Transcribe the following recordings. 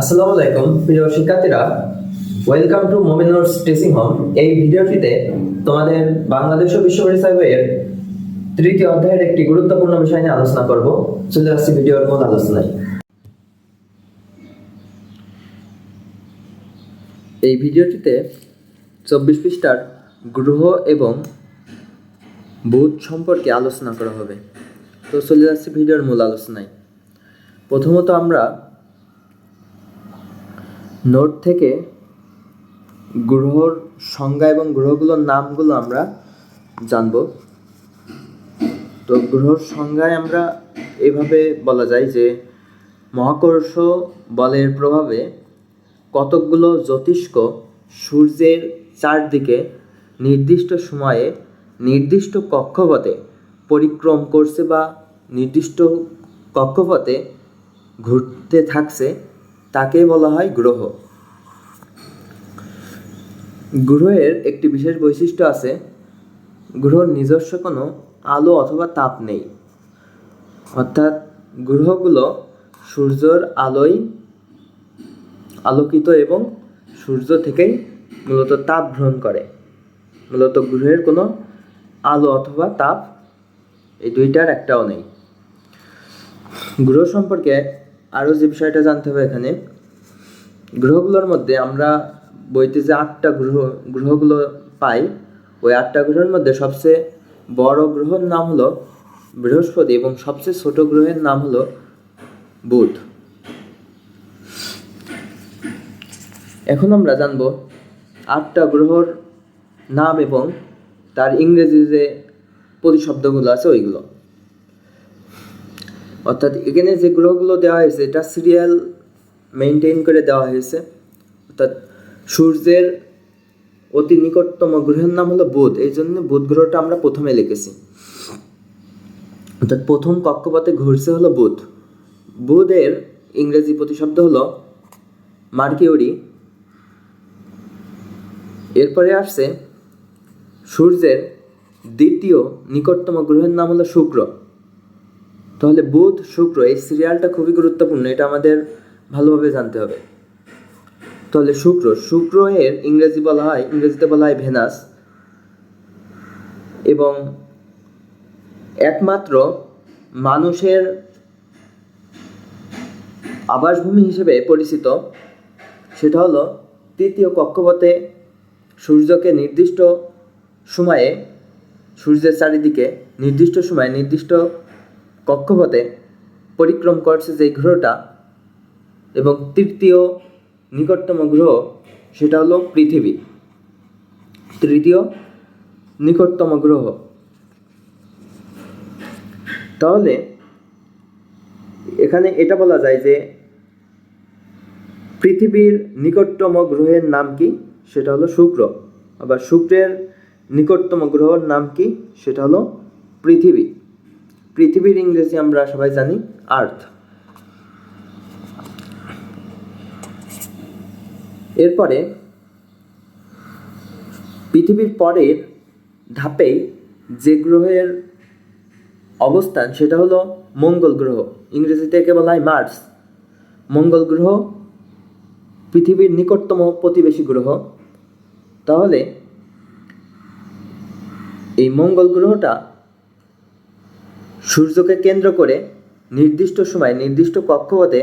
আসসালামু আলাইকুম, প্রিয় শিক্ষার্থীরা। Welcome to Mominur teaching home এই ভিডিওটিতে তোমাদের বাংলাদেশ তৃতীয় অধ্যায়ের একটি গুরুত্বপূর্ণ বিষয় নিয়ে আলোচনা করব। চলে আসছি ভিডিওর মূল আলোচনায়। এই ভিডিওটিতে চব্বিশ পৃষ্ঠার গ্রহ এবং বুধ সম্পর্কে আলোচনা করা হবে। তো চলে ভিডিওর মূল আলোচনায়। প্রথমত আমরা নোট থেকে গ্রহর সংজ্ঞা এবং গ্রহগুলোর নামগুলো আমরা জানব। তো গ্রহর সংজ্ঞায় আমরা এভাবে বলা যায় যে মহাকর্ষ বলের প্রভাবে কতকগুলো জ্যোতিষ্ক সূর্যের চারদিকে নির্দিষ্ট সময়ে নির্দিষ্ট কক্ষপথে পরিক্রম করছে বা নির্দিষ্ট কক্ষপথে ঘুরতে থাকছে। তাকে বলা হয় গ্রহ। গ্রহের একটি বিশেষ বৈশিষ্ট্য আছে, গ্রহর নিজস্ব কোনো আলো অথবা তাপ নেই। অর্থাৎ গ্রহগুলো সূর্যর আলোয় আলোকিত এবং সূর্য থেকেই মূলত তাপ গ্রহণ করে। মূলত গ্রহের কোনো আলো অথবা তাপ এই দুইটার একটাও নেই। গ্রহ সম্পর্কে আরও যে বিষয়টা জানতে হবে এখানে, গ্রহগুলোর মধ্যে আমরা বইতে যে আটটা গ্রহ, গ্রহগুলো পাই, ওই আটটা গ্রহের মধ্যে সবচেয়ে বড় গ্রহের নাম হলো বৃহস্পতি এবং সবচেয়ে ছোট গ্রহের নাম হলো বুধ। এখন আমরা জানব আটটা গ্রহর নাম এবং তার ইংরেজি যে প্রতিশব্দগুলো আছে ওইগুলো। অর্থাৎ এখানে যে গ্রহগুলো দেওয়া হয়েছে, এটা সিরিয়াল মেনটেন করে দেওয়া হয়েছে। অর্থাৎ সূর্যের অতি নিকটতম গ্রহের নাম হলো বুধ। এই জন্য বুধ গ্রহটা আমরা প্রথমে লিখেছি। অর্থাৎ প্রথম কক্ষপথে ঘুরছে হলো বুধ। বুধের ইংরেজি প্রতিশব্দ হলো মার্কিউরি। এরপরে আসছে সূর্যের দ্বিতীয় নিকটতম গ্রহের নাম হলো শুক্র। তাহলে বুধ, শুক্র, এই সিরিয়ালটা খুবই গুরুত্বপূর্ণ, এটা আমাদের ভালোভাবে জানতে হবে। তাহলে শুক্র শুক্র এর ইংরেজি বলা হয়, ইংরেজিতে বলা হয় ভেনাস। এবং একমাত্র মানুষের আবাসভূমি হিসেবে পরিচিত, সেটা হলো তৃতীয় কক্ষপথে সূর্যকে নির্দিষ্ট সময়ে, সূর্যের চারিদিকে নির্দিষ্ট সময়ে নির্দিষ্ট কক্ষপথে পরিক্রম করছে যে গ্রহটা এবং তৃতীয় নিকটতম গ্রহ সেটা হলো পৃথিবী। তৃতীয় নিকটতম গ্রহ। তাহলে এখানে এটা বলা যায় যে পৃথিবীর নিকটতম গ্রহের নাম কি? সেটা হলো শুক্র। আবার শুক্রের নিকটতম গ্রহের নাম কি? সেটা হলো পৃথিবী। পৃথিবীর ইংরেজি আমরা সবাই জানি আর্থ এরপরে, পৃথিবীর পরের ধাপে যে গ্রহের অবস্থান, সেটা হলো মঙ্গল গ্রহ। ইংরেজিতে একে বলা হয় মার্স মঙ্গল গ্রহ পৃথিবীর নিকটতম প্রতিবেশী গ্রহ। তাহলে, এই মঙ্গল গ্রহটা সূর্যকে কেন্দ্র করে নির্দিষ্ট সময়, নির্দিষ্ট কক্ষপথে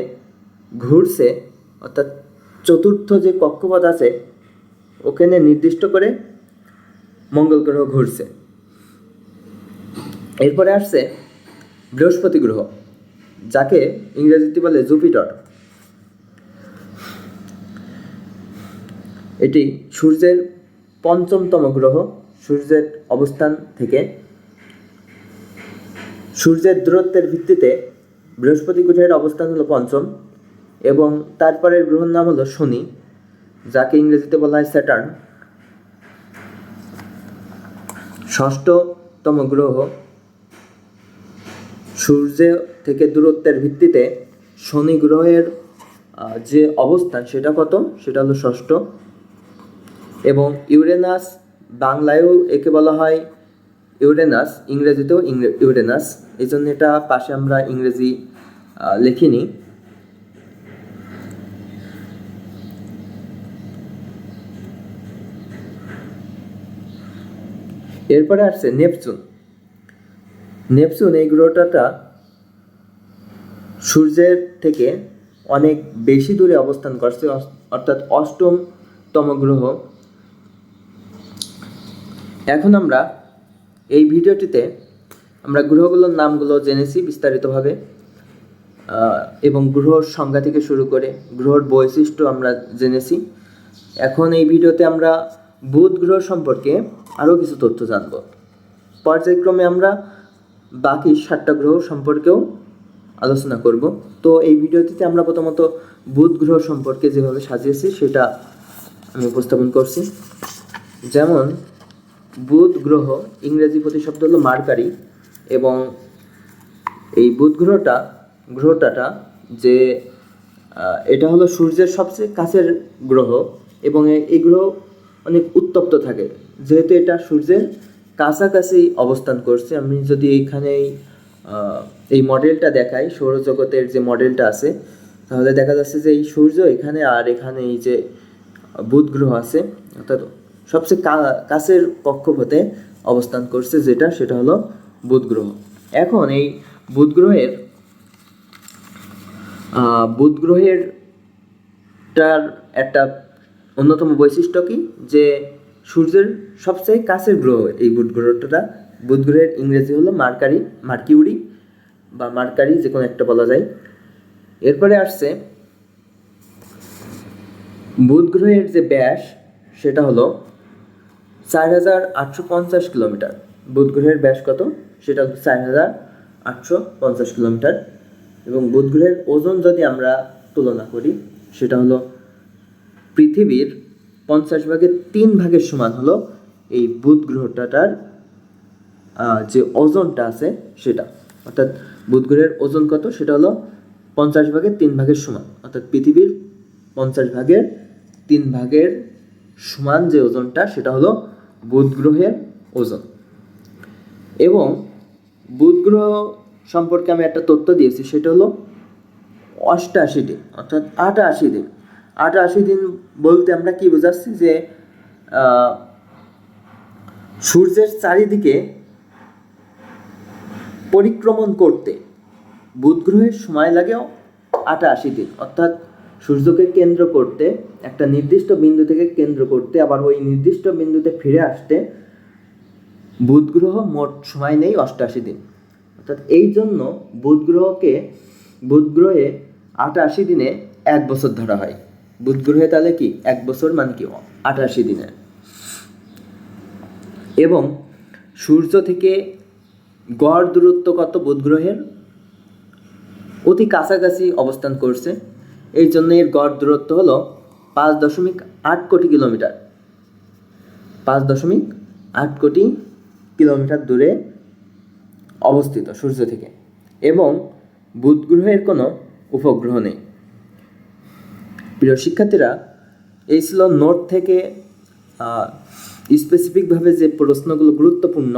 ঘুরছে, অর্থাৎ চতুর্থ যে কক্ষপথ আছে, ওখানে নির্দিষ্ট করে মঙ্গল গ্রহ ঘুরছে। এরপরে আসছে বৃহস্পতি গ্রহ, যাকে ইংরেজিতে বলে জুপিটার। এটি সূর্যের পঞ্চমতম গ্রহ, সূর্যের অবস্থান থেকে সূর্যের দূরত্বের ভিত্তিতে বৃহস্পতি গ্রহের অবস্থান হলো পঞ্চম এবং তারপরের গ্রহের নাম হলো শনি, যাকে ইংরেজিতে বলা হয় স্যাটার্ন। ষষ্ঠতম গ্রহ সূর্য থেকে দূরত্বের ভিত্তিতে শনি গ্রহের যে অবস্থান সেটা কত? সেটা হলো ষষ্ঠ এবং ইউরেনাস বাংলায়ও একে বলা হয় ইউরেনাস ইংরেজিতেও ইউরেনাস এই জন্য এটা পাশে আমরা ইংরেজি লিখিনি। এরপরে আসছে নেপচুন। নেপচুন এই গ্রহটাটা সূর্যের থেকে অনেক বেশি দূরে অবস্থান করছে অর্থাৎ অষ্টমতম গ্রহ। এখন আমরা এই ভিডিওটিতে আমরা গ্রহগুলোর নামগুলো জেনেছি বিস্তারিতভাবে এবং গ্রহর সংজ্ঞা থেকে শুরু করে গ্রহর বৈশিষ্ট্য আমরা জেনেছি। এখন এই ভিডিওতে আমরা বুধ গ্রহ সম্পর্কে আরও কিছু তথ্য জানব। পর্যায়ক্রমে আমরা বাকি সাতটা গ্রহ সম্পর্কেও আলোচনা করব। তো এই ভিডিওটিতে আমরা প্রথমত বুধ গ্রহ সম্পর্কে যেভাবে সাজিয়েছি সেটা আমি উপস্থাপন করছি। যেমন বুধ গ্রহ ইংরেজি প্রতিশব্দ হলো মার্কারি এবং এই বুধ গ্রহটা গ্রহটাটা যে এটা হলো সূর্যের সবচেয়ে কাছের গ্রহ এবং এই গ্রহ অনেক উত্তপ্ত থাকে। যেহেতু এটা সূর্যের কাছাকাছি অবস্থান করছে, আমি যদি এইখানে এই মডেলটা দেখাই, সৌরজগতের যে মডেলটা আছে, তাহলে দেখা যাচ্ছে যে এই সূর্য এখানে আর এখানে এই যে বুধ গ্রহ আছে, অর্থাৎ সবচেয়ে কাছের কক্ষপথে অবস্থান করছে যেটা সেটা হলো বুধ গ্রহ এখন এই বুধ গ্রহের আহ, বুধ গ্রহের টার একটা অন্যতম বৈশিষ্ট্য কি? যে সূর্যের সবচেয়ে কাছের গ্রহ এই বুধ গ্রহটা বুধ গ্রহের ইংরেজি হলো মার্কারি মার্কিউরি বা মার্কারি যে কোনো একটা বলা যায়। এরপরে আসছে বুধ গ্রহের যে ব্যাস সেটা হলো চার হাজার আটশো পঞ্চাশ কিলোমিটার। বুধ গ্রহের ব্যাস কত? সেটা হলো চার হাজার আটশো পঞ্চাশ কিলোমিটার। এবং বুধ গ্রহের ওজন যদি আমরা তুলনা করি, সেটা হলো পৃথিবীর পঞ্চাশ ভাগের তিন ভাগের সমান হলো এই বুধ গ্রহটাটার যে ওজনটা আছে সেটা। অর্থাৎ বুধ গ্রহের ওজন কত? সেটা হলো পঞ্চাশ ভাগের তিন ভাগের সমান। অর্থাৎ পৃথিবীর পঞ্চাশ ভাগের তিন ভাগের সমান যে ওজনটা, সেটা হলো বুধ গ্রহের ওজন। এবং বুধ গ্রহ সম্পর্কে আমি একটা তথ্য দিয়েছি, সেটা হলো অষ্টাশি দিন, অর্থাৎ আটাশি দিন। আটাশি দিন বলতে আমরা কি বোঝাচ্ছি? যে সূর্যের চারিদিকে পরিক্রমণ করতে বুধ গ্রহের সময় লাগে আটাশি দিন, অর্থাৎ সূর্যকে কেন্দ্র করতে, একটা নির্দিষ্ট বিন্দু থেকে কেন্দ্র করতে, আবার ওই নির্দিষ্ট বিন্দুতে ফিরে আসতে বুধ গ্রহ মোট সময় নেই অষ্টাশি দিন। অর্থাৎ এই জন্য বুধ গ্রহকে বুধ গ্রহে আটাশি দিনে এক বছর ধরা হয়। বুধ গ্রহে তাহলে কি? এক বছর মানে কি? আটাশি দিনে। এবং সূর্য থেকে গড় দূরত্ব কত বুধ গ্রহের অতি কাছাকাছি অবস্থান করছে। এই জন্য এর গড় দূরত্ব হলো পাঁচ দশমিক আট কোটি কিলোমিটার। পাঁচ দশমিক আট কোটি কিলোমিটার দূরে অবস্থিত সূর্য থেকে এবং বুধ গ্রহের কোনো উপগ্রহ নেই। প্রিয় শিক্ষার্থীরা, এই ছিল নোট থেকে স্পেসিফিকভাবে যে প্রশ্নগুলো গুরুত্বপূর্ণ,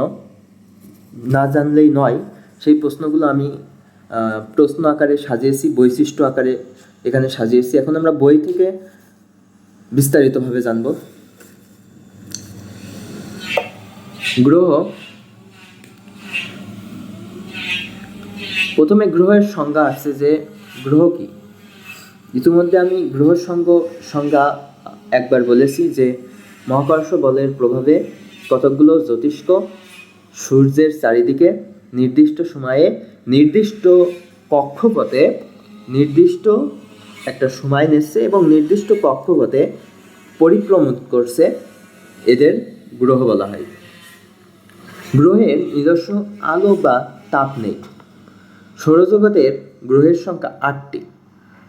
না জানলেই নয়, সেই প্রশ্নগুলো আমি প্রশ্ন আকারে সাজিয়েছি, বৈশিষ্ট্য আকারে এখানে সাজিয়েছি। এখন আমরা বই থেকে বিস্তারিতভাবে জানব। গ্রহ প্রথমে গ্রহের সংজ্ঞা আসছে যে গ্রহ কি? ইতিমধ্যে আমি গ্রহ সঙ্গ সংজ্ঞা একবার বলেছি যে মহাকর্ষ বলের প্রভাবে কতকগুলো জ্যোতিষ্ক সূর্যের চারিদিকে নির্দিষ্ট সময়ে নির্দিষ্ট কক্ষপথে নির্দিষ্ট একটা সময় নিচ্ছে এবং নির্দিষ্ট কক্ষপথে পরিক্রমণ করছে এদের গ্রহ বলা হয়। গ্রহের নিজস্ব আলো বা তাপ নেই। সৌরজগতের গ্রহের সংখ্যা আটটি।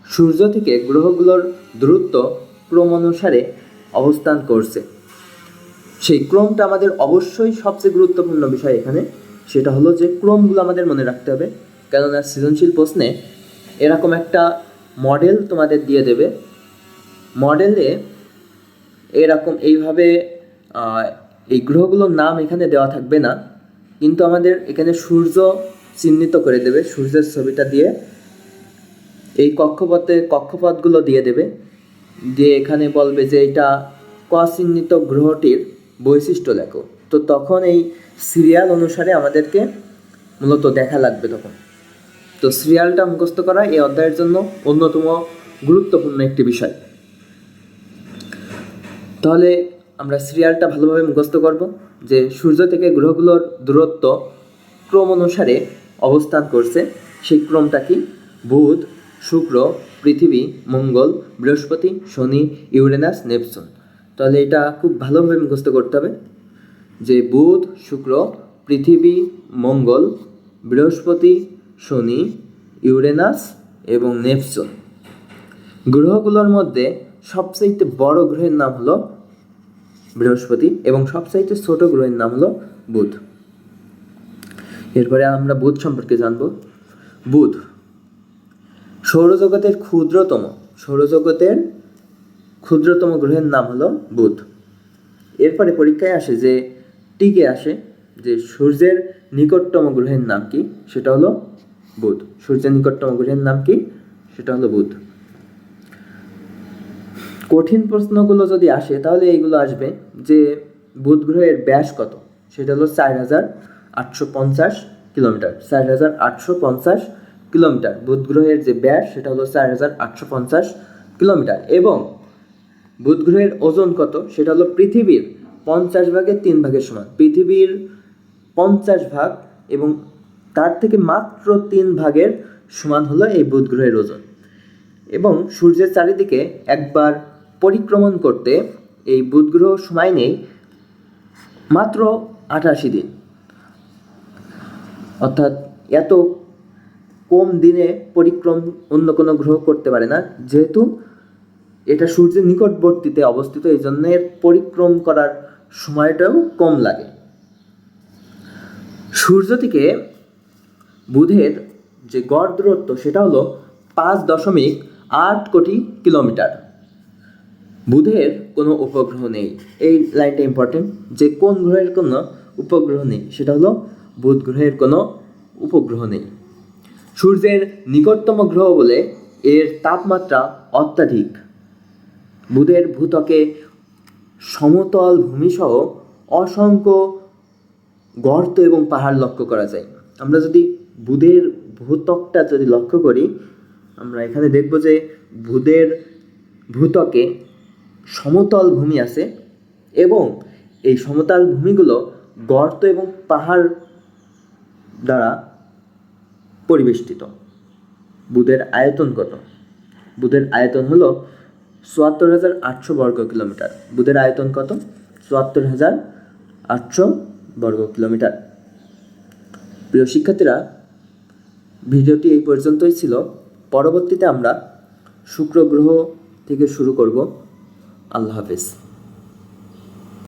সূর্য থেকে গ্রহগুলোর দূরত্ব ক্রম অনুসারে অবস্থান করছে। সেই ক্রমটা আমাদের অবশ্যই সবচেয়ে গুরুত্বপূর্ণ বিষয় এখানে, সেটা হলো যে ক্রমগুলো আমাদের মনে রাখতে হবে। কেননা সৃজনশীল প্রশ্নে এরকম একটা মডেল তোমাদের দিয়ে দেবে। মডেলে এরকম এইভাবে এই গ্রহগুলোর নাম এখানে দেওয়া থাকবে না। কিন্তু আমাদের এখানে সূর্য চিহ্নিত করে দেবে, সূর্যের ছবিটা দিয়ে। এই কক্ষপথে কক্ষপথগুলো দিয়ে দেবে। দিয়ে এখানে বলবে যে এটা ক চিহ্নিত গ্রহটির বৈশিষ্ট্য লেখো। তো তখন এই সিরিয়াল অনুসারে আমাদেরকে মূলত দেখা লাগবে তখন। তো সিরিয়ালটা মুখস্থ করা এই অধ্যায়ের জন্য অন্যতম গুরুত্বপূর্ণ একটি বিষয়। তাহলে আমরা সিরিয়ালটা ভালোভাবে মুখস্থ করব যে সূর্য থেকে গ্রহগুলোর দূরত্ব ক্রম অনুসারে অবস্থান করছে। সেই ক্রমটা কি? বুধ, শুক্র, পৃথিবী, মঙ্গল, বৃহস্পতি, শনি, ইউরেনাস, নেপচুন। তাহলে এটা খুব ভালোভাবে মুখস্থ করতে হবে যে বুধ, শুক্র, পৃথিবী, মঙ্গল, বৃহস্পতি শনি, ইউরেনাস এবং নেপচুন। গ্রহগুলোর মধ্যে সবচাইতে বড় গ্রহের নাম হলো বৃহস্পতি এবং সবচাইতে ছোট গ্রহের নাম হলো বুধ। এরপরে আমরা বুধ সম্পর্কে জানব। বুধ সৌরজগতের ক্ষুদ্রতম সৌরজগতের ক্ষুদ্রতম গ্রহের নাম হলো বুধ। এরপরে পরীক্ষায় আসে যে টিকে আসে, যে সূর্যের নিকটতম গ্রহের নাম কি? সেটা হলো বুধ। সূর্যের নিকটতম গ্রহের নাম কি? সেটা হলো বুধ। কঠিন প্রশ্নগুলো যদি আসে, তাহলে এইগুলো আসবে যে বুধ গ্রহের ব্যাস কত? সেটা হলো চার হাজার আটশো পঞ্চাশ কিলোমিটার। চার হাজার আটশো পঞ্চাশ কিলোমিটার। বুধ গ্রহের যে ব্যাস, সেটা হলো চার হাজার আটশো পঞ্চাশ কিলোমিটার। এবং বুধ গ্রহের ওজন কত? সেটা হলো পৃথিবীর পঞ্চাশ ভাগের তিন ভাগের সমান। পৃথিবীর পঞ্চাশ ভাগ এবং তার থেকে মাত্র তিন ভাগের সমান হলো এই বুধ গ্রহের ওজন। এবং সূর্যের চারিদিকে একবার পরিক্রমণ করতে এই বুধ গ্রহ সময় নেই, মাত্র আঠাশি দিন। অর্থাৎ এত কম দিনে পরিক্রম অন্য কোনো গ্রহ করতে পারে না, যেহেতু এটা সূর্যের নিকটবর্তীতে অবস্থিত, এই জন্য এর পরিক্রম করার সময়টাও কম লাগে। সূর্য থেকে বুধের যে গড় দূরত্ব সেটা হলো পাঁচ দশমিক আট কোটি কিলোমিটার। বুধের কোনো উপগ্রহ নেই। এই লাইনটা ইম্পর্টেন্ট যে কোন গ্রহের কোনো উপগ্রহ নেই, সেটা হলো বুধ গ্রহের কোনো উপগ্রহ নেই। সূর্যের নিকটতম গ্রহ বলে এর তাপমাত্রা অত্যাধিক। বুধের ভূত্বকে সমতল ভূমিসহ অসংখ্য গর্ত এবং পাহাড় লক্ষ্য করা যায়। আমরা যদি বুধের ভূত্বকটা যদি লক্ষ্য করি, আমরা এখানে দেখব যে বুধের ভূত্বকে সমতল ভূমি আছে এবং এই সমতল ভূমিগুলো গর্ত এবং পাহাড় দ্বারা পরিবেষ্টিত। বুধের আয়তন কত? বুধের আয়তন হলো চুয়াত্তর হাজার আটশো বর্গ কিলোমিটার। বুধের আয়তন কত? চুয়াত্তর হাজার আটশো বর্গ কিলোমিটার। প্রিয় শিক্ষার্থীরা ভিডিওটি এই পর্যন্তই ছিল। পরবর্তীতে আমরা শুক্র গ্রহ থেকে শুরু করব। আল্লাহ হাফেজ।